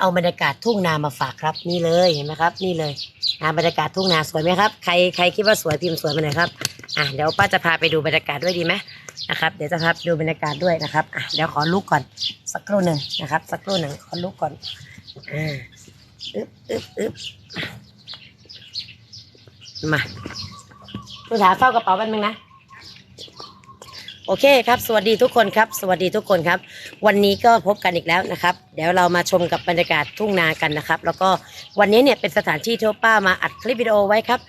เอาบรรยากาศทุ่งนามาฝากครับนี่เลยเห็นไหมครับ นี่เลยอ่าบรรยากาศทุ่งนาสวยไหมครับใครใครคิดว่าสวยพิมพ์สวยมาหน่อยครับอะเดี๋ยวป้าจะพาไปดูบรรยากาศด้วยดีไหมนะครับเดี๋ยวจะพาไปดูบรรยากาศด้วยนะครับอะเดี๋ยวขอลุกก่อนสักครู่หนึ่งนะครับ สักครู่หนึ่งขอลุกก่อนอ่าอึ๊บอึ๊บอึ๊บมาคุณถาเฝ้ากระเป๋าแป๊บนึงนะ โอเคครับ สวัสดีทุกคนครับ สวัสดีทุกคนครับ วันนี้ก็พบกันอีกแล้วนะครับ เดี๋ยวเรามาชมกับบรรยากาศทุ่งนากันนะครับ แล้วก็วันนี้เนี่ยเป็นสถานที่ที่ป้ามาอัดคลิปวิดีโอไว้ครับ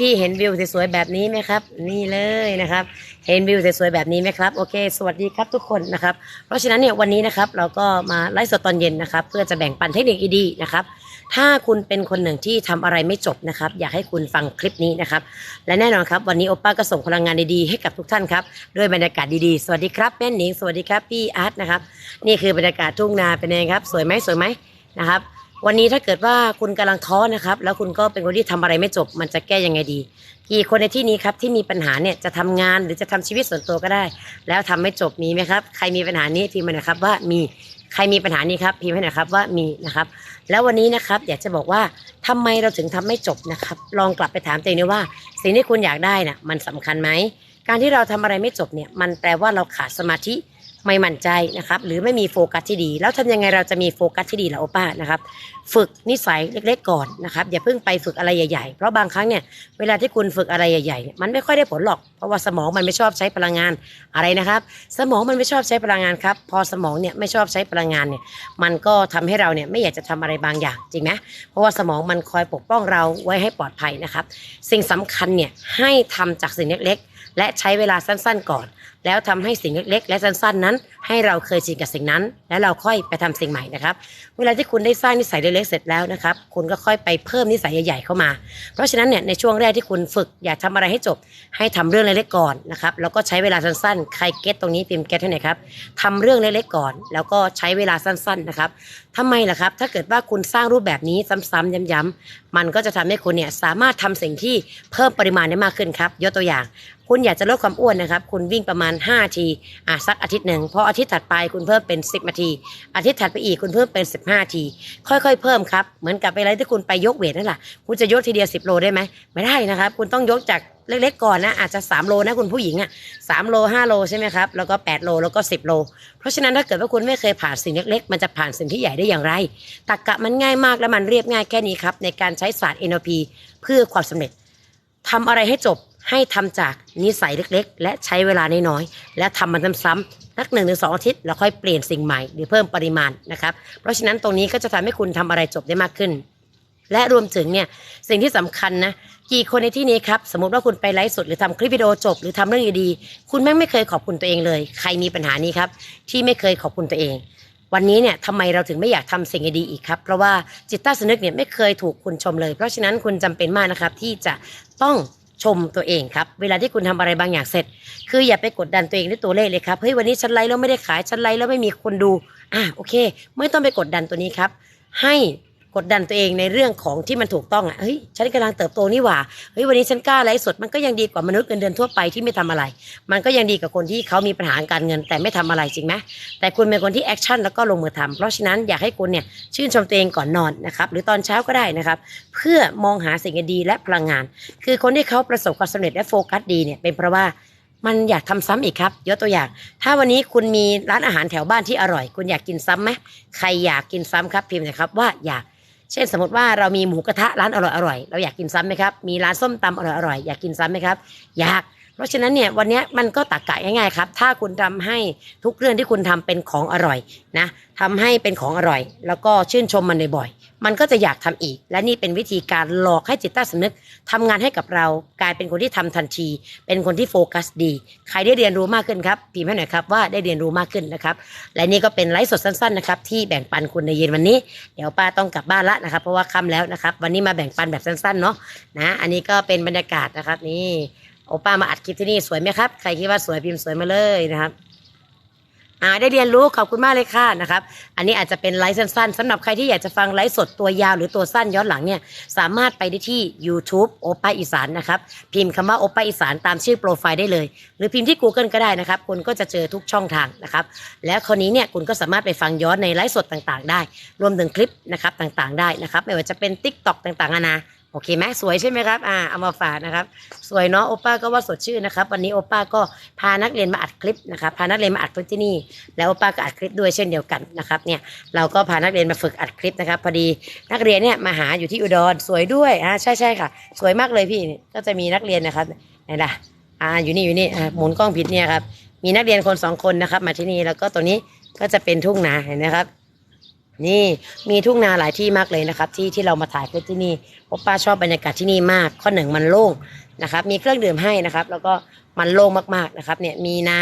พี่ๆเห็นวิวสวยๆแบบนี้ไหมครับ นี่เลยนะครับ เห็นวิวสวยๆแบบนี้ไหมครับ โอเค สวัสดีครับทุกคนนะครับ เพราะฉะนั้นเนี่ยวันนี้นะครับเราก็มาไลฟ์สดตอนเย็นนะครับ เพื่อจะแบ่งปันเทคนิคดีๆนะครับ ถ้าคุณเป็นคนหนึ่งที่ทำอะไรไม่จบนะครับ อยากให้คุณฟังคลิปนี้นะครับ และแน่นอนครับวันนี้โอป้าก็ส่งพลังงานดีๆให้กับทุกท่านครับด้วยบรรยากาศดีๆ สวัสดีครับแม่หนิงสวัสดีครับพี่อาร์ตนะครับนี่คือบรรยากาศทุ่งนาเป็นยังไงครับ สวยไหมสวยไหมนะครับวันนี้ถ้าเกิดว่าคุณกำลังท้อนะครับ แล้วคุณก็เป็นคนที่ทำอะไรไม่จบ มันจะแก้ยังไงดีกี่คนในที่นี้ครับที่มีปัญหาเนี่ยจะทำงานหรือจะทำชีวิตส่วนตัวก็ได้ แล้วทำไม่จบมีไหมครับ ใครมีปัญหานี้พิมพ์มาน่อยครับว่ามี ใครมีปัญหานี้ครับพิมพ์ให้หน่อยครับว่ามีนะครับ แล้ววันนี้นะครับอยากจะบอกว่าทำไมเราถึงทำไม่จบนะครับ ลองกลับไปถามตัวเองว่า สิ่งที่คุณอยากได้น่ะมันสำคัญไหมการที่เราทำอะไรไม่จบเนี่ยมันแปลว่าเราขาดสมาธิ ไม่มั่นใจนะครับหรือไม่มีโฟกัสที่ดี แล้วทำยังไงเราจะมีโฟกัสที่ดีล่ะโอป้านะครับฝึกนิสัยเล็กๆก่อนนะครับอย่าเพิ่งไปฝึกอะไรใหญ่ๆ เพราะบางครั้งเนี่ยเวลาที่คุณฝึกอะไรใหญ่ๆเนี่ยมันไม่ค่อยได้ผลหรอก เพราะว่าสมองมันไม่ชอบใช้พลังงานอะไรนะครับ สมองมันไม่ชอบใช้พลังงานครับพอสมองเนี่ยไม่ชอบใช้พลังงานเนี่ยมันก็ทำให้เราเนี่ยไม่อยากจะทำอะไรบางอย่างจริงไหมเพราะว่าสมองมันคอยปกป้องเราไว้ให้ปลอดภัยนะครับสิ่งสำคัญเนี่ยให้ทำจากสิ่งเล็กๆ และใช้เวลาสั้นๆก่อน แล้วทำให้สิ่งเล็ก ๆ และสั้นๆนั้น ให้เราเคยชินกับสิ่งนั้น แล้วเราค่อยไปทำสิ่งใหม่นะครับ เวลาที่คุณได้สร้างนิสัยเล็กๆเสร็จแล้วนะครับ คุณก็ค่อยไปเพิ่มนิสัยใหญ่ๆเข้ามา เพราะฉะนั้นเนี่ยในช่วงแรกที่คุณฝึกอยากทำอะไรให้จบ ให้ทำเรื่องเล็กๆก่อนนะครับ แล้วก็ใช้เวลาสั้นๆ ใครเก็ตตรงนี้พิมพ์เก็ตให้หน่อยครับทำเรื่องเล็กๆก่อน แล้วก็ใช้เวลาสั้นๆนะครับทำไมล่ะครับ ถ้าเกิดว่าคุณสร้างรูปแบบนี้ซ้ำๆย้ำๆมันก็จะทำให้คุณเนี่ยสามารถทำสิ่งที่เพิ่มปริมาณได้มากขึ้นครับ ยกตัวอย่าง คุณอยากจะลดความอ้วนนะครับ คุณวิ่งประมาณ 5 ทีอะสักอาทิตย์หนึ่งพออาทิตย์ถัดไปคุณเพิ่มเป็น 10นาที อาทิตย์ถัดไปอีกคุณเพิ่มเป็น 15 ที ค่อยๆ เพิ่มครับ เหมือนกับเวลาที่คุณไปยกเวทนั่นแหละคุณจะยกทีเดียว 10 โลได้ไหมไม่ได้นะครับ คุณต้องยกจากเล็กๆก่อนนะอาจจะ 3 โลนะคุณผู้หญิงอะ3โล 5 โลใช่ไหมครับแล้วก็ 8 โลแล้วก็ 10 โล เพราะฉะนั้นถ้าเกิดว่าคุณไม่เคยผ่านสิ่งเล็กๆ มันจะผ่านสิ่งที่ใหญ่ได้อย่างไรตรกกะมันง่ายมากและมันเรียบง่ายแค่นี้ครับในการใช้ศาสตร์ NLP เพื่อความสำเร็จทำอะไรให้จบ ให้ทำจากนิสัยเล็กๆ และใช้เวลาน้อยๆ และทำมันซ้ำๆสักหนึ่งถึงสองอาทิตย์แล้วค่อยเปลี่ยนสิ่งใหม่หรือเพิ่มปริมาณนะครับ เพราะฉะนั้นตรงนี้ก็จะทำให้คุณทำอะไรจบได้มากขึ้น และรวมถึงเนี่ยสิ่งที่สำคัญนะกี่คนในที่นี้ครับสมมติว่าคุณไปไลฟ์สดหรือทำคลิปวิดีโอจบ หรือทำเรื่องดีๆคุณแม่งไม่เคยขอบคุณตัวเองเลย ใครมีปัญหานี้ครับที่ไม่เคยขอบคุณตัวเองวันนี้เนี่ยทำไมเราถึงไม่อยากทำสิ่งดีๆอีกครับ เพราะว่าจิตใต้สำนึกเนี่ยไม่เคยถูกคุณชมเลย เพราะฉะนั้นคุณจำเป็นมากนะครับที่จะต้อง ชมตัวเองครับ เวลาที่คุณทำอะไรบางอย่างเสร็จ คืออย่าไปกดดันตัวเองด้วยตัวเลขเลยครับ เฮ้ยวันนี้ฉันไลฟ์แล้วไม่ได้ขาย ฉันไลฟ์แล้วไม่มีคนดู อะโอเค ไม่ต้องไปกดดันตัวนี้ครับ ให้ กดดันตัวเองในเรื่องของที่มันถูกต้องอะเฮ้ยฉันกำลังเติบโตนี่หว่าเฮ้ยวันนี้ฉันกล้าไลฟ์สดมันก็ยังดีกว่ามนุษย์เงินเดือนทั่วไปที่ไม่ทำอะไร มันก็ยังดีกว่าคนที่เขามีปัญหาการเงิน แต่ไม่ทำอะไรจริงไหมแต่คุณเป็นคนที่แอคชั่นแล้วก็ลงมือทำเพราะฉะนั้นอยากให้คุณเนี่ยชื่นชมตัวเองก่อนนอนนะครับหรือตอนเช้าก็ได้นะครับ เพื่อมองหาสิ่งดีและพลังงาน คือคนที่เขาประสบความสำเร็จและโฟกัสดีเนี่ยเป็นเพราะว่ามันอยากทำซ้ำอีกครับยกตัวอย่าง ถ้าวันนี้คุณมีร้านอาหารแถวบ้านที่อร่อย คุณอยากกินซ้ำไหมใครอยากกินซ้ำครับพิมพ์นะครับว่าอยาก เช่นสมมติว่าเรามีหมูกระทะร้านอร่อยๆเราอยากกินซ้ำไหมครับ มีร้านส้มตำอร่อยๆอยากกินซ้ำไหมครับ อยาก เพราะฉะนั้นเนี่ยวันนี้มันก็ตักกะง่ายๆครับ ถ้าคุณทำให้ทุกเรื่องที่คุณทำเป็นของอร่อยนะทำให้เป็นของอร่อย แล้วก็ชื่นชมมันบ่อย มันก็จะอยากทำอีก และนี่เป็นวิธีการหลอกให้จิตใต้สำนึกทำงานให้กับเรา กลายเป็นคนที่ทำทันที เป็นคนที่โฟกัสดี ใครได้เรียนรู้มากขึ้นครับพิมพ์ให้หน่อยครับว่าได้เรียนรู้มากขึ้นนะครับ และนี่ก็เป็นไลฟ์สดสั้นๆนะครับที่แบ่งปันคุณในเย็นวันนี้ เดี๋ยวป้าต้องกลับบ้านละนะครับเพราะว่าค่ำแล้วนะครับ วันนี้มาแบ่งปันแบบสั้นๆเนาะนะอันนี้ก็เป็นบรรยากาศนะครับนี่โอป้ามาอัดคลิปที่นี่สวยไหมครับ ใครคิดว่าสวยพิมพ์สวยมาเลยนะครับ อ่าได้เรียนรู้ขอบคุณมากเลยค่ะนะครับ อันนี้อาจจะเป็นไลฟ์สั้นๆสำหรับใครที่อยากจะฟังไลฟ์สดตัวยาวหรือตัวสั้นย้อนหลังเนี่ยสามารถไปได้ที่ YouTube โอป้าอีสานนะครับ พิมพ์คำว่าโอป้าอีสานตามชื่อโปรไฟล์ได้เลย หรือพิมพ์ที่ Google ก็ได้นะครับ คุณก็จะเจอทุกช่องทางนะครับ แล้วคราวนี้เนี่ยคุณก็สามารถไปฟังย้อนในไลฟ์สดต่างๆ ได้ รวมถึงคลิปนะครับต่างๆ ได้นะครับ ไม่ว่าจะเป็น Tik t o อกต่างๆนานา โอเคไหมสวยใช่ไหมครับอ่าเอามาฝากนะครับ สวยเนาะโอป้าก็ว่าสดชื่นนะครับ วันนี้โอป้าก็พานักเรียนมาอัดคลิปนะครับพานักเรียนมาอัดคลิปที่นี่ แล้วโอป้าก็อัดคลิปด้วยเช่นเดียวกันนะครับเนี่ยเราก็พานักเรียนมาฝึกอัดคลิปนะครับพอดีนักเรียนเนี่ยมาหาอยู่ที่อุดรสวยด้วยอ่าใช่ใช่ค่ะ สวยมากเลยพี่ก็จะมีนักเรียนนะครับไหนล่ะอ่าอยู่นี่อยู่นี่อ่าหมุนกล้องผิดเนี่ยครับมีนักเรียนคนสองคนนะครับ มาที่นี่แล้วก็ตัวนี้ก็จะเป็นทุ่งนาเห็นไหมครับ นี่มีทุ่งนาหลายที่มากเลยนะครับ ที่ที่เรามาถ่ายคลิปที่นี่โอป้าชอบบรรยากาศที่นี่มาก ข้อหนึ่งมันโล่งนะครับ มีเครื่องดื่มให้นะครับ แล้วก็มันโล่งมากๆนะครับ เนี่ยมีนา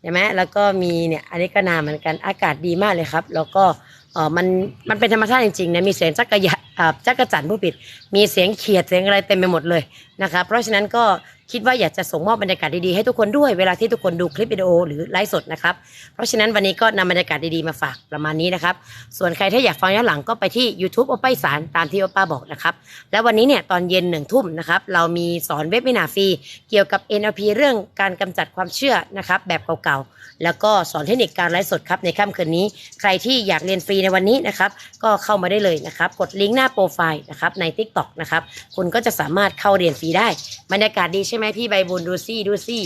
ใช่ไหมแล้วก็มีเนี่ยอันนี้ก็นาเหมือนกันอากาศดีมากเลยครับ แล้วก็เออมันมันเป็นธรรมชาติจริงๆนะมีเสียงจักรยานอ่าจักรจันทร์ผู้ผิด มีเสียงเขียดเสียงอะไรเต็มไปหมดเลยนะครับเพราะฉะนั้นก็คิดว่าอยากจะส่งมอบบรรยากาศดีๆให้ทุกคนด้วยเวลาที่ทุกคนดูคลิปวิดีโอหรือไลฟ์สดนะครับเพราะฉะนั้นวันนี้ก็นำบรรยากาศดีๆมาฝากประมาณนี้นะครับส่วนใครถ้าอยากฟังย้อนหลังก็ไปที่ YouTube โอป้าอีสารตามที่โอป้าบอกนะครับแล้ววันนี้เนี่ยตอนเย็นหนึ่งทุ่มนะครับเรามีสอนเว็บวินาฟรีเกี่ยวกับ NLP เรื่องการกำจัดความเชื่อนะครับแบบเก่าๆแล้วก็สอนเทคนิคการไลฟ์สดครับในค่ำคืนนี้ ใครที่อยากเรียนฟรีในวันนี้นะครับก็เข้ามาได้เลยนะครับกดลิงก์หน้าโปรไฟล์นะครับใน TikTok นะครับคุณก็จะสามารถเข้าเรียนฟรีได้ บรรยากาศดีใช่ไหมพี่ใบบุญดูซี่ดูซี่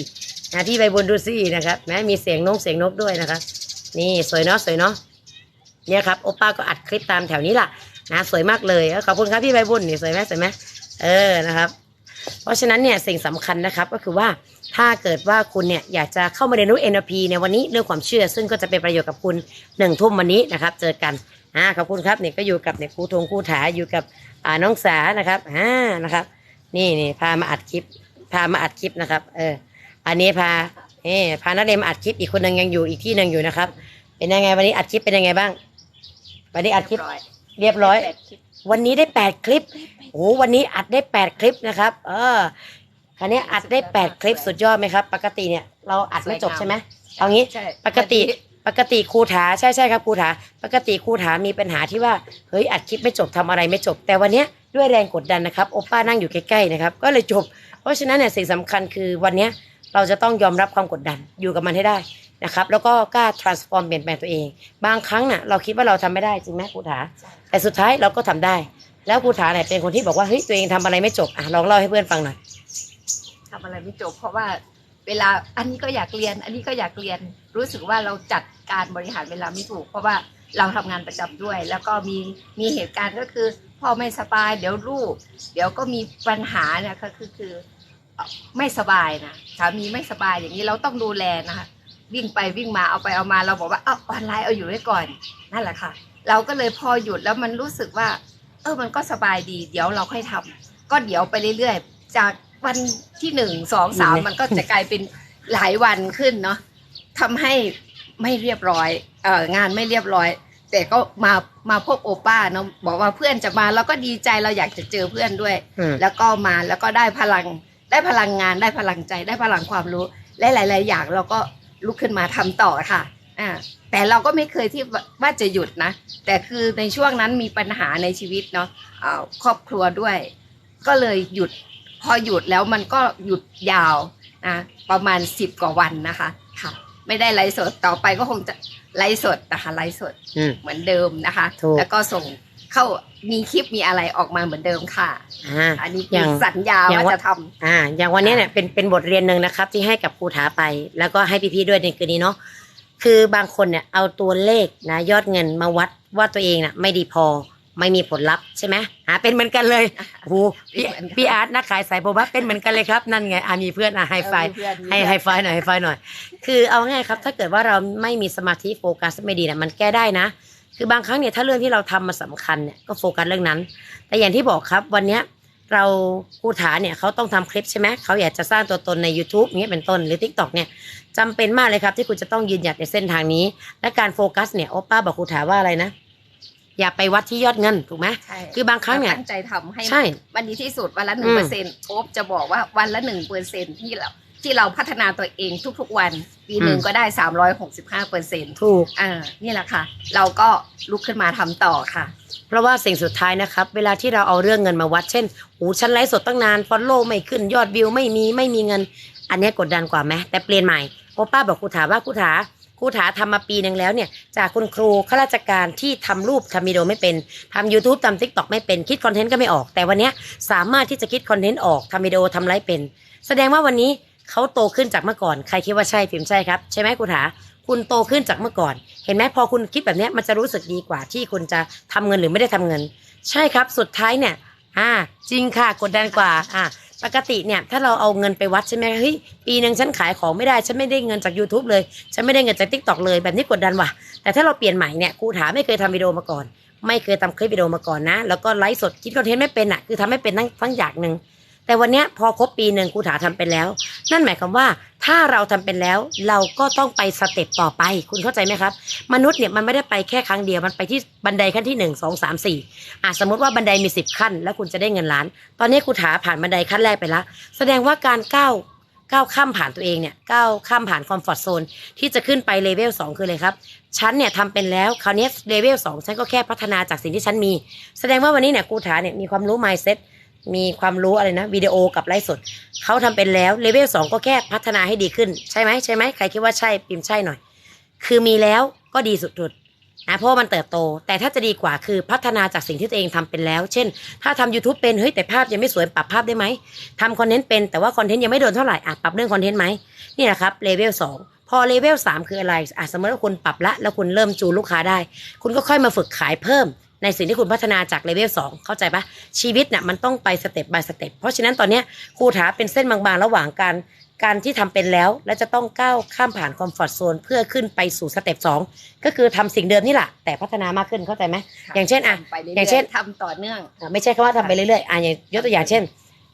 นะพี่ใบบุญดูซี่นะครับแม้มีเสียงนกเสียงนกด้วยนะครับ นี่สวยเนาะสวยเนาะเนี่ยครับโอป้าก็อัดคลิปตามแถวนี้ล่ะนะสวยมากเลยขอบคุณครับพี่ใบบุญนี่สวยไหมสวยไหมเออนะครับ เพราะฉะนั้นเนี่ยสิ่งสำคัญนะครับก็คือว่าถ้าเกิดว่าคุณเนี่ยอยากจะเข้ามาเรียนรู้ NLP ในวันนี้เรื่องความเชื่อ ซึ่งก็จะเป็นประโยชน์กับคุณหนึ่งทุ่มวันนี้นะครับ เจอกัน อ่าขอบคุณครับเนี่ยก็อยู่กับเนี่ยครูทงครูถาอยู่กับอ่าน้องสานะครับอ่านะครับ นี่นี่พามาอัดคลิป พามาอัดคลิปนะครับ เออ อันนี้พาเออพานักเรียนมาอัดคลิปอีกคนหนึ่งยังอยู่อีกที่หนึ่งอยู่นะครับ เป็นยังไงวันนี้อัดคลิปเป็นยังไงบ้าง วันนี้อัดคลิปเรียบร้อย วันนี้ได้แปดคลิปโอ้วันนี้อัดได้แปดคลิปนะครับ เออคราวนี้อัดได้แปดคลิปสุดยอดไหมครับ ปกติเนี่ยเราอัดไม่จบใช่ไหมเอางี้ใช่ปกติ ปกติครูถาใช่ใช่ครับครูถาปกติครูถามีปัญหาที่ว่าเฮ้ยอัดคลิปไม่จบทำอะไรไม่จบ แต่วันเนี้ยด้วยแรงกดดันนะครับโอป้านั่งอยู่ใกล้ๆนะครับก็เลยจบ เพราะฉะนั้นเนี่ยสิ่งสำคัญคือวันเนี้ยเราจะต้องยอมรับความกดดันอยู่กับมันให้ได้นะครับแล้วก็กล้า transform เปลี่ยนแปลงตัวเอง บางครั้งน่ะเราคิดว่าเราทำไม่ได้จริงไหมครูถาแต่สุดท้ายเราก็ทำได้ แล้วครูถาเนี่ยเป็นคนที่บอกว่าเฮ้ยตัวเองทำอะไรไม่จบอะลองเล่าให้เพื่อนฟังหน่อยทำอะไรไม่จบเพราะว่า เวลาอันนี้ก็อยากเรียน อันนี้ก็อยากเรียนรู้สึกว่าเราจัดการบริหารเวลาไม่ถูก เพราะว่าเราทำงานประจำด้วย แล้วก็มีมีเหตุการณ์ก็คือพ่อไม่สบาย เดี๋ยวลูก เดี๋ยวก็มีปัญหาเนี่ยก็คือคือไม่สบายนะสามีไม่สบายอย่างนี้เราต้องดูแลนะคะวิ่งไปวิ่งมาเอาไปเอามาเราบอกว่าเอาออนไลน์เอาอยู่ไว้ก่อนนั่นแหละค่ะ เราก็เลยพอหยุดแล้วมันรู้สึกว่า เออมันก็สบายดี เดี๋ยวเราค่อยทำก็เดี๋ยวไปเรื่อยๆจาก วันที่หนึ่งสองสามอืมมันก็จะกลายเป็นหลายวันขึ้นเนาะทำให้ไม่เรียบร้อยเอองานไม่เรียบร้อย แต่ก็มามาพบโอป้าเนาะบอกว่าเพื่อนจะมาเราก็ดีใจเราอยากจะเจอเพื่อนด้วยอืมแล้วก็มาแล้วก็ได้พลังได้พลังงานได้พลังใจได้พลังความรู้และหลาย ๆ อย่างเราก็ลุกขึ้นมาทำต่อค่ะอ่าแต่เราก็ไม่เคยที่ว่าจะหยุดนะ แต่คือในช่วงนั้นมีปัญหาในชีวิตเนาะอ่าครอบครัวด้วย ก็เลยหยุด พอหยุดแล้วมันก็หยุดยาวนะประมาณสิบกว่าวันนะคะค่ะ ไม่ได้ไลฟ์สดต่อไปก็คงจะไลฟ์สดนะคะไลฟ์สดอืมเหมือนเดิมนะคะถูกแล้วก็ส่งเข้ามีคลิปมีอะไรออกมาเหมือนเดิมค่ะอ่าอันนี้อคืย่างอสัญญาอย่างว่าว่าจะทำอ่า อย่างวันนี้เนี่ยเป็นเป็นบทเรียนหนึ่งนะครับ ที่ให้กับครูถาไป แล้วก็ให้พี่ๆด้วยในคืนนี้เนาะคือบางคนเนี่ยเอาตัวเลขนะยอดเงินมาวัดว่าตัวเองน่ะไม่ดีพอ ไม่มีผลลัพธ์ใช่ไหมอ่าเป็นเหมือนกันเลยโอ้โหพี่เป็นเหมือนกันพี่อาร์ตนักขายสายโบบัสเป็นเหมือนกันเลยครับ นั่นไงอ่ามีเพื่อนอะไฮไฟเออมีเพื่อนมีให้เพื่อนไฮไฟหน่อยไฮไฟหน่อย คือเอาง่ายครับ ถ้าเกิดว่าเราไม่มีสมาธิโฟกัสไม่ดีเนี่ยมันแก้ได้นะ คือบางครั้งเนี่ยถ้าเรื่องที่เราทำมาสำคัญเนี่ยก็โฟกัสเรื่องนั้น แต่อย่างที่บอกครับวันเนี้ยเราครูถาเนี่ยเขาต้องทำคลิปใช่ไหมเขาอยากจะสร้างตัวตนใน YouTube อย่างเงี้ยเป็นต้นหรือ TikTok เนี่ยจำเป็นมากเลยครับที่คุณจะต้องยืนหยัดในเส้นทางนี้ และการโฟกัสเนี่ยโอป้าบอกครูถาว่าอะไรนะ อย่าไปวัดที่ยอดเงินถูกไหมใช่คือบางครั้งเนี่ย ตั้งใจทำให้ใช่วันนี้ที่สุดวันละหอืนึ่งมเปอร์เซ็นต์โอ๊บจะบอกว่าวันละหนึ่งเปอร์เซ็นต์ที่เราที่เราพัฒนาตัวเองทุกๆวัน ปีหนึ่งอืม ก็ได้365เปอร์เซ็นต์ถูก อ่านี่แหละค่ะ เราก็ลุกขึ้นมาทำต่อค่ะ เพราะว่าสิ่งสุดท้ายนะครับ เวลาที่เราเอาเรื่องเงินมาวัดเช่นโอ้ฉันไลฟ์สดตั้งนานฟอลโล่ไม่ขึ้นยอดวิวไม่มีไม่มีเงิน อันเนี้ยกดดันกว่าไหมแต่เปลี่ยนใหม่โอป้าบอกครูถาว่าครูถา ครูถาทำมาปีหนึ่งแล้วเนี่ย จากคุณครูข้าราชการที่ทำรูปทำวิดีโอไม่เป็นทำ YouTube ทำ TikTok ไม่เป็นคิดคอนเทนต์ก็ไม่ออก แต่วันนี้สามารถที่จะคิดคอนเทนต์ออกทำวิดีโอทำไลฟ์เป็น แสดงว่าวันนี้เขาโตขึ้นจากเมื่อก่อน ใครคิดว่าใช่พิมพ์ใช่ครับ ใช่ไหมครูถาคุณโตขึ้นจากเมื่อก่อน เห็นไหมพอคุณคิดแบบนี้มันจะรู้สึกดีกว่าที่คุณจะทำเงินหรือไม่ได้ทำเงิน ใช่ครับ สุดท้ายเนี่ย อ่า จริงค่ะ กดดันกว่า อ่า ปกติเนี่ยถ้าเราเอาเงินไปวัดใช่ไหมเฮ้ยปีหนึ่งฉันขายของไม่ได้ฉันไม่ได้เงินจาก YouTube เลย ฉันไม่ได้เงินจากทิกตอกเลยแบบนี้กดดันว่ะ แต่ถ้าเราเปลี่ยนใหม่เนี่ยครูถามไม่เคยทำวิดีโอมาก่อน ไม่เคยทำคลิปวิดีโอมาก่อนนะ แล้วก็ไลฟ์สดคิดคอนเทนต์ไม่เป็นอะคือทำไม่เป็นทั้งทั้งอย่างหนึ่ง แต่วันนี้พอครบปีหนึ่งครูถาทำเป็นแล้ว นั่นหมายความว่าถ้าเราทำเป็นแล้วเราก็ต้องไปสเต็ปต่อไป คุณเข้าใจไหมครับ มนุษย์เนี่ยมันไม่ได้ไปแค่ครั้งเดียวมันไปที่บันไดขั้นที่หนึ่งสองสามสี่อะสมมติว่าบันไดมีสิบขั้น แล้วคุณจะได้เงินล้าน ตอนนี้ครูถาผ่านบันไดขั้นแรกไปแล้วแสดงว่าการก้าวก้าวข้ามผ่านตัวเองเนี่ยก้าวข้ามผ่านคอมฟอร์ทโซนที่จะขึ้นไปเลเวลสองคือเลยครับฉันเนี่ยทำเป็นแล้วคราวนี้เลเวลสองฉันก็แค่พัฒนาจากสิ่งที่ฉันมี แสดงว่าวันนี้เนี่ยครูถาเนี่ยมีความรู้ mindset มีความรู้อะไรนะวิดีโอกับไลฟ์สดเขาทำเป็นแล้วเลเวลสองก็แค่พัฒนาให้ดีขึ้นใช่ไหมใช่ไหมใครคิดว่าใช่พิมพ์ใช่หน่อย คือมีแล้วก็ดีสุดๆนะเพราะมันเติบโต แต่ถ้าจะดีกว่าคือพัฒนาจากสิ่งที่ตัวเองทำเป็นแล้ว เช่น ถ้าทำ YouTube เป็นเฮ้ยแต่ภาพยังไม่สวยปรับภาพได้ไหมทำคอนเทนต์เป็นแต่ว่าคอนเทนต์ยังไม่โดนเท่าไหร่อะปรับเรื่องคอนเทนต์ไหมนี่แหละครับเลเวลสองพอเลเวลสามคืออะไรอะสมมติว่าคุณปรับละ แล้วคุณเริ่มจูนลูกค้าได้ คุณก็ค่อยมาฝึกขายเพิ่ม ในสิ่งที่คุณพัฒนาจากเลเวลสองเข้าใจปะชีวิตเนี่ยมันต้องไปสเต็ป by สเต็ปเพราะฉะนั้นตอนเนี้ยครูถาเป็นเส้นบางๆ ระหว่างการการที่ทำเป็นแล้ว และจะต้องก้าวข้ามผ่านคอมฟอร์ทโซนเพื่อขึ้นไปสู่สเต็ปสองก็คือทำสิ่งเดิมนี่แหละแต่พัฒนามากขึ้นเข้าใจไหมอย่างเช่นอะทำไปรื่อย่างเช่นทำต่อเนื่องอะไม่ใช่คำว่าทำไปเรื่อยๆอะอย่างยกตัวอย่างเช่น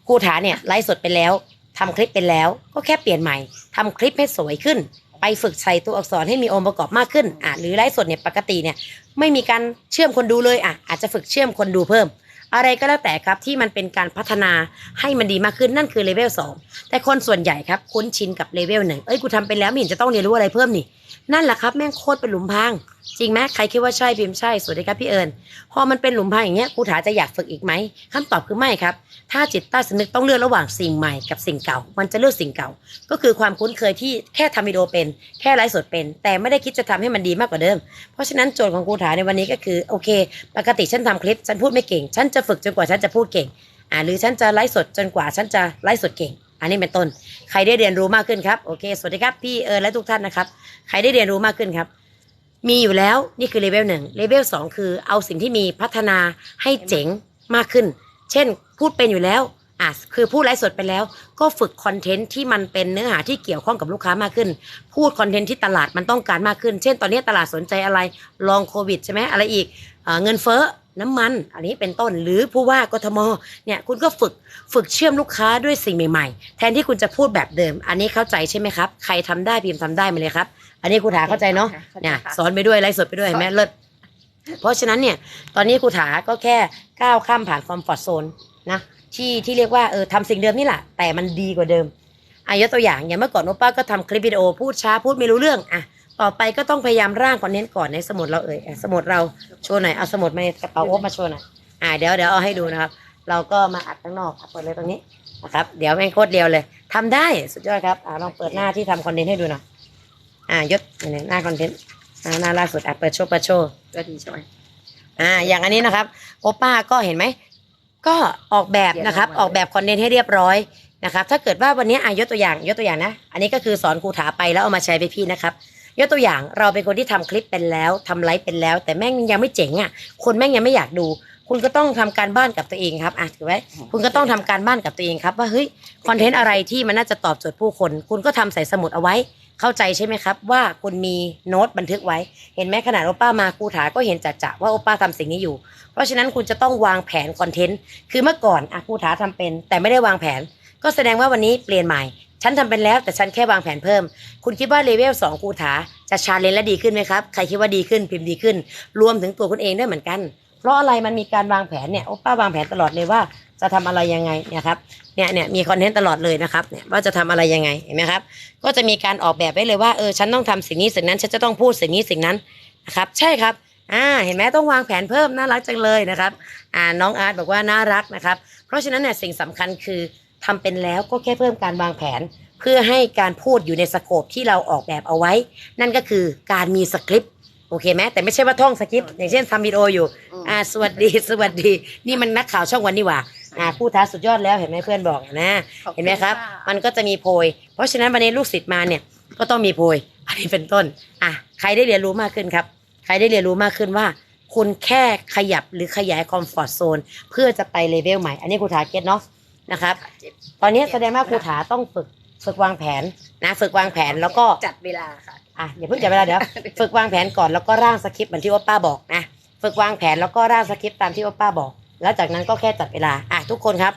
ครูถาเนี่ยไลฟ์สดไปแล้วทำคลิปเป็นแล้วก็แค่เปลี่ยนใหม่ทำคลิปให้สวยขึ้น ไปฝึกใช้ตัวอักษรให้มีองค์ประกอบมากขึ้นอะหรือไลฟ์สดเนี่ยปกติเนี่ยไม่มีการเชื่อมคนดูเลยอะอาจจะฝึกเชื่อมคนดูเพิ่ม อะไรก็แล้วแต่ครับที่มันเป็นการพัฒนาให้มันดีมากขึ้นนั่นคือเลเวลสองแต่คนส่วนใหญ่ครับคุ้นชินกับเลเวลหนึ่งเอ้ยกูทำไปแล้วไม่เห็นจะต้องเรียนรู้อะไรเพิ่มนี่ นั่นแหละครับแม่งโคตรเป็นหลุมพรางจริงไหมใครคิดว่าใช่พิมพ์ใช่สวัสดีครับพี่เอิญพอมันเป็นหลุมพรางอย่างเงี้ยครูถาจะอยากฝึกอีกไหมคำตอบคือไม่ครับ ถ้าจิตใต้สำนึกต้องเลือกระหว่างสิ่งใหม่กับสิ่งเก่า มันจะเลือกสิ่งเก่า ก็คือความคุ้นเคยที่แค่ทำวิดีโอเป็น แค่ไลฟ์สดเป็น แต่ไม่ได้คิดจะทำให้มันดีมากกว่าเดิม เพราะฉะนั้นโจทย์ของครูถาในวันนี้ก็คือโอเค ปกติฉันทำคลิปฉันพูดไม่เก่ง ฉันจะฝึกจนกว่าฉันจะพูดเก่งอ่าหรือฉันจะไลฟ์สดจนกว่าฉันจะไลฟ์สดเก่ง อันนี้เป็นต้น ใครได้เรียนรู้มากขึ้นครับ โอเค สวัสดีครับ พี่เอิญและทุกท่านนะครับ ใครได้เรียนรู้มากขึ้นครับ มีอยู่แล้ว นี่คือเลเวลหนึ่งเลเวลสองคือเอาสิ่งที่มีพัฒนาให้เจ๋งมากขึ้น เช่น พูดเป็นอยู่แล้วอะคือพูดไลฟ์สดไปแล้ว ก็ฝึกคอนเทนต์ที่มันเป็นเนื้อหาที่เกี่ยวข้องกับลูกค้ามากขึ้น พูดคอนเทนต์ที่ตลาดมันต้องการมากขึ้น เช่น ตอนนี้ตลาดสนใจอะไร ลองโควิดใช่ไหมอะไรอีกเอเงินเฟ้อ น้ำมัน อันนี้เป็นต้น หรือผู้ว่ากทม เนี่ย คุณก็ฝึก ฝึกเชื่อมลูกค้าด้วยสิ่งใหม่ๆ แทนที่คุณจะพูดแบบเดิม อันนี้เข้าใจใช่ไหมครับ ใครทำได้พิมพ์ทำได้มาเลยครับ อันนี้ครูถาเข้าใจเนาะเข้าใจเนี่ยค่ะสอนไปด้วยไลฟ์สดไปด้วยเห็นไหมเลิศเพราะฉะนั้นเนี่ยตอนนี้ครูถาก็แค่ก้าวข้ามผ่านคอมฟอร์ทโซนนะที่ที่เรียกว่าเออทำสิ่งเดิมนี่แหละแต่มันดีกว่าเดิมอายกตัวอย่างอย่างเมื่อก่อนโอป้าก็ทำคลิปวิดีโอพูดช้าพูดไม่รู้เรื่องอะต่อไปก็ต้องพยายามร่างคอนเทนต์ก่อนในสมุดเราเอ่ยอะสมุดเราโชว์หน่อยเอาสมุดมาในกระเป๋าโอ๊บมาโชว์หน่อยอ่าเดี๋ยวเดี๋ยวเอาให้ดูนะครับ เราก็มาอัดข้างนอกอะเปิดเลยตรงนี้นะครับ เดี๋ยวแม่งโคตรเดียวเลยทำได้สุดยอดครับอ่าลองเปิดหน้าที่ทำคอนเทนต์ให้ดูหน่อยอ่ายศเนี่ยหน้าคอนเทนต์อ่าหน้าล่าสุดอะเปิดโชว์เปิดโชว์ก็ดีใช่ไหมอ่าอย่างอันนี้นะครับโอป้าก็เห็นไหมก็ออกแบบนะครับเดี๋ยวเรามาออกแบบคอนเทนต์ให้เรียบร้อยนะครับถ้าเกิดว่าวันนี้อายกตัวอย่างยกตัวอย่างนะ อันนี้ก็คือสอนครูถาไปแล้วเอามาแชร์ไปพี่นะครับยกตัวอย่างเราเป็นคนที่ทำคลิปเป็นแล้วทำไลฟ์เป็นแล้ว แต่แม่งยังไม่เจ๋งอะคนแม่งยังไม่อยากดู คุณก็ต้องทำการบ้านกับตัวเองครับอะถือไว้คุณก็ต้องทำการบ้านกับตัวเองครับ ว่าเฮ้ยคอนเทนต์อะไรที่มันน่าจะตอบโจทย์ผู้คน คุณก็ทำใส่สมุดเอาไว้ เข้าใจใช่ไหมครับ ว่าคุณมีโน้ตบันทึกไว้ เห็นไหมขนาดโอป้ามาครูถาก็เห็นจัดจะว่าโอป้าทำสิ่งนี้อยู่ เพราะฉะนั้นคุณจะต้องวางแผนคอนเทนต์คือเมื่อก่อนอะครูถาทำเป็น แต่ไม่ได้วางแผน ก็แสดงว่าวันนี้เปลี่ยนใหม่ฉันทำเป็นแล้วแต่ฉันแค่วางแผนเพิ่ม คุณคิดว่าเลเวลสองครูถาจะชาเลนจ์และดีขึ้นไหมครับ ใครคิดว่าดีขึ้นพิมพ์ดีขึ้น รวมถึงตัวคุณเองด้วยเหมือนกัน เพราะอะไรมันมีการวางแผนเนี่ยโอป้าวางแผนตลอดเลยว่าจะทำอะไรยังไงเนี่ยครับเนี่ยเนี่ยมีคอนเทนต์ตลอดเลยนะครับเนี่ยว่าจะทำอะไรยังไงเห็นไหมครับ ก็จะมีการออกแบบไว้เลยว่าเออฉันต้องทำสิ่งนี้สิ่งนั้นฉันจะต้องพูดสิ่งนี้สิ่งนั้นนะครับ ใช่ครับอ่าเห็นไหมต้องวางแผนเพิ่มน่ารักจังเลยนะครับอ่าน้องอาร์ตบอกว่าน่ารักนะครับ เพราะฉะนั้นเนี่ยสิ่งสำคัญคือทำเป็นแล้วก็แค่เพิ่มการวางแผน เพื่อให้การพูดอยู่ในสโคปที่เราออกแบบเอาไว้ นั่นก็คือการมีสคริปต์ โอเคไหมแต่ไม่ใช่ว่าท่องสคริปต์อย่างเช่นทำวิดีโออยู่ อ่า สวัสดีสวัสดี นี่มันนักข่าวช่องวันนี่หว่า อ่าผู้ท้าสุดยอดแล้วเห็นไหมเพื่อนบอกนะ ขอบคุณเห็นไหมครับ ค่ะ มันก็จะมีโพย เพราะฉะนั้นวันนี้ลูกศิษย์มาเนี่ย ก็ต้องมีโพย อันนี้เป็นต้น อะใครได้เรียนรู้มากขึ้นครับ ใครได้เรียนรู้มากขึ้นว่า คุณแค่ขยับหรือขยายคอมฟอร์ทโซนเพื่อจะไปเลเวลใหม่ อันนี้ครูถาเก็ตเนาะนะครับ ตอนนี้แสดงว่าครูถาต้องฝึก ฝึกวางแผนนะฝึกวางแผนแล้วก็จัดเวลาค่ะอะอย่าเพิ่งจับเวลาเดี๋ยวฝึกวางแผนก่อนแล้วก็ร่างสคริปต์เหมือนที่โอป้าบอกนะฝึกวางแผนแล้วก็ร่างสคริปต์ตามที่โอป้าบอก แล้วจากนั้นก็แค่จัดเวลาอะทุกคนครับ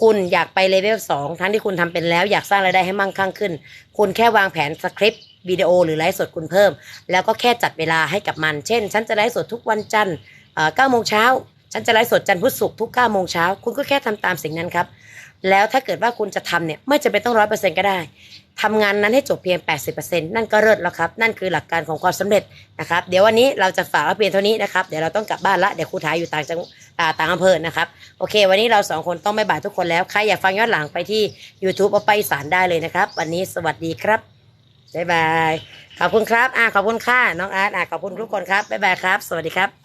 คุณอยากไปเลเวลสองทั้งที่คุณทำเป็นแล้วอยากสร้างรายได้ให้มั่งคั่งขึ้น คุณแค่วางแผนสคริปต์วิดีโอหรือไลฟ์สดคุณเพิ่ม แล้วก็แค่จัดเวลาให้กับมัน เช่น ฉันจะไลฟ์สดทุกวันจันทร์เก้าโมงเช้าฉันจะไลฟ์สดจันทร์พุธศุกร์ทุกเก้าโมงเช้า คุณก็แค่ทำตามสิ่งนั้นครับ แล้วถ้าเกิดว่าคุณจะทำเนี่ยไม่จำเป็นต้องร้อยเปอร์เซ็นต์ก็ได้ทำงานนั้นให้จบเพียง 80%นั่นก็เลิศแล้วครับ นั่นคือหลักการของความสำเร็จนะครับ เดี๋ยววันนี้เราจะฝากเพียงเท่านี้นะครับ เดี๋ยวเราต้องกลับบ้านละ เดี๋ยวครูถ่ายอยู่ต่างจังต่างอำเภอนะครับ โอเค วันนี้เราสองคนต้องไม่บายทุกคนแล้ว ใครอยากฟังย้อนหลังไปที่ YouTube เอาไปสานได้เลยนะครับ วันนี้สวัสดีครับ บ๊ายบาย ขอบคุณครับ อ่าขอบคุณค่ะ น้องอาร์ต อ่าขอบคุณทุกคนครับ บ๊ายบายครับ สวัสดีครับ